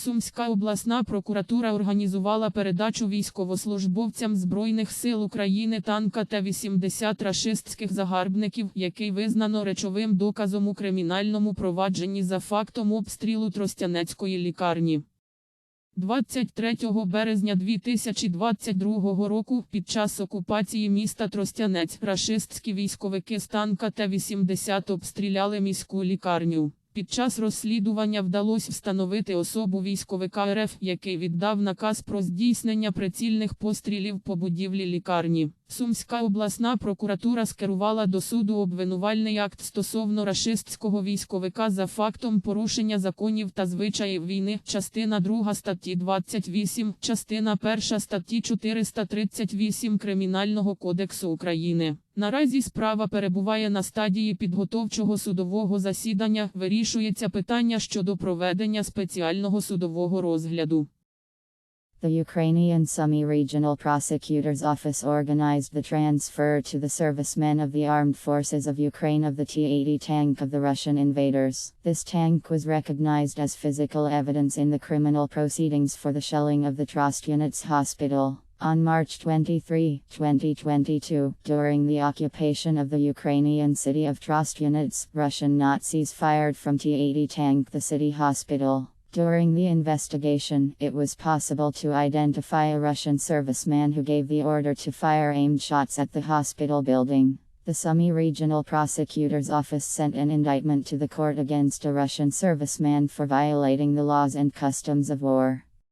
Сумська обласна прокуратура організувала передачу військовослужбовцям Збройних сил України танка Т-80 рашистських загарбників, який визнано речовим доказом у кримінальному провадженні за фактом обстрілу Тростянецької лікарні. 23 березня 2022 року під час окупації міста Тростянець рашистські військовики з танка Т-80 обстріляли міську лікарню. Під час розслідування вдалося встановити особу військовика РФ, який віддав наказ про здійснення прицільних пострілів по будівлі лікарні. Сумська обласна прокуратура скерувала до суду обвинувальний акт стосовно рашистського військовика за фактом порушення законів та звичаїв війни, частина 2 статті 28, частина 1 статті 438 Кримінального кодексу України. Наразі справа перебуває на стадії підготовчого судового засідання. Вирішується питання щодо проведення спеціального судового розгляду. The Ukrainian Sumy Regional Prosecutor's Office organized the transfer to the servicemen of the Armed Forces of Ukraine of the T 80 tank of the Russian invaders. This tank was recognized as physical evidence in the criminal proceedings for the shelling of the Trostyanets hospital. On March 23, 2022, during the occupation of the Ukrainian city of Trostyanets, Russian Nazis fired from T 80 tank the city hospital. During the investigation, it was possible to identify a Russian serviceman who gave the order to fire aimed shots at the hospital building. The Sumy Regional Prosecutor's Office sent an indictment to the court against a Russian serviceman for violating the laws and customs of war.